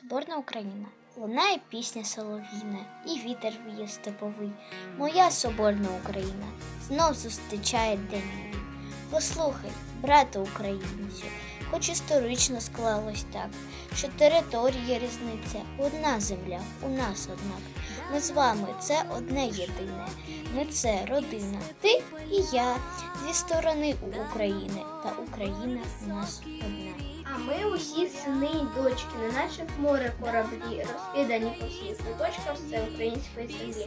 Соборна Україна. Лунає пісня солов'їна, і вітер віє степовий. Моя соборна Україна знов зустрічає день. Послухай, брате українцю, хоч історично склалось так, що територія різниця, одна земля, у нас однак. Ми з вами це одне єдине. Ми це родина, ти і я, зі сторони України, та Україна у нас одна. Ми усі сини й дочки, неначе в море кораблі, розкидані по всіх куточках всеукраїнської землі.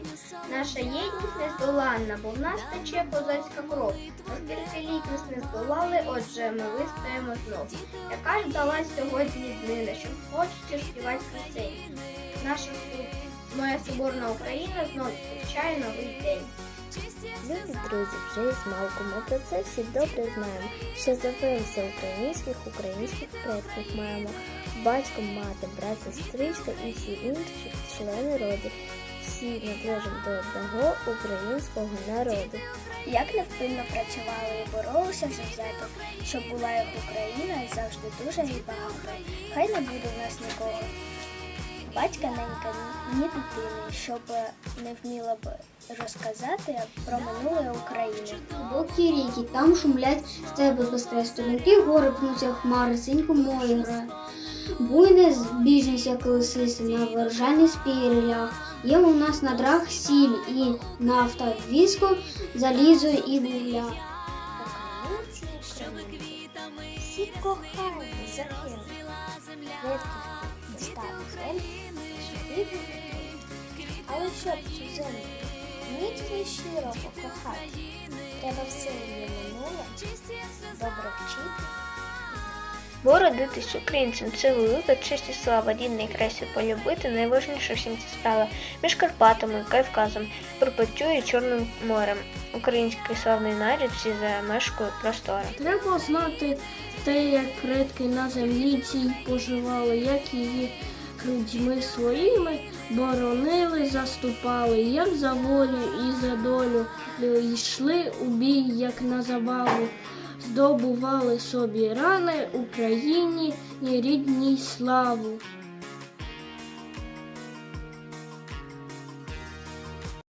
Наша єдність нездоланна, бо в нас тече козацька кров. Оскільки літ нас не здолали, отже, ми вистоїмо знов. Яка ж далась сьогодні днина, що хочете співати пісень. Наша моя соборна Україна знов зустрічає новий день. Любі друзі, вже із малку ми про це всі добре знаємо. Що завився українських, українських предків маємо. Батько, мати, брат, сестричка і всі інші члени роду. Всі належимо до одного українського народу. Як невпинно працювали і боролися завзято, щоб була їх Україна завжди дуже і багато. Хай не буде в нас нікого. Батька ненька, ні дитини, щоб не вміла б розказати про минуле України. Глибокі ріки, там шумлять стеби безкрай сторінки, гори пнуться хмари, синько море грає. Буйне збіжніся колесиси на вержані спірілях. Є у нас на драх сіль і нафта, віско, залізо і вугля. Всі кохані загинули. Предків дістали Але щоб цю землю міцно і щиро покохати, треба все її минуле добре вчити. Бо родитись українцем це велика честь і слава, рідний край полюбити, найважніша всім ця справа. Між Карпатами, Кавказом, Припаттю і Чорним морем. Український славний нарід всі замешкують простори. Треба знати те, як предки на землі цій поживали, як її грудьми своїми боронили, заступали, як за волю і за долю йшли у бій, як на забаву, здобували собі рани Україні і рідній славу.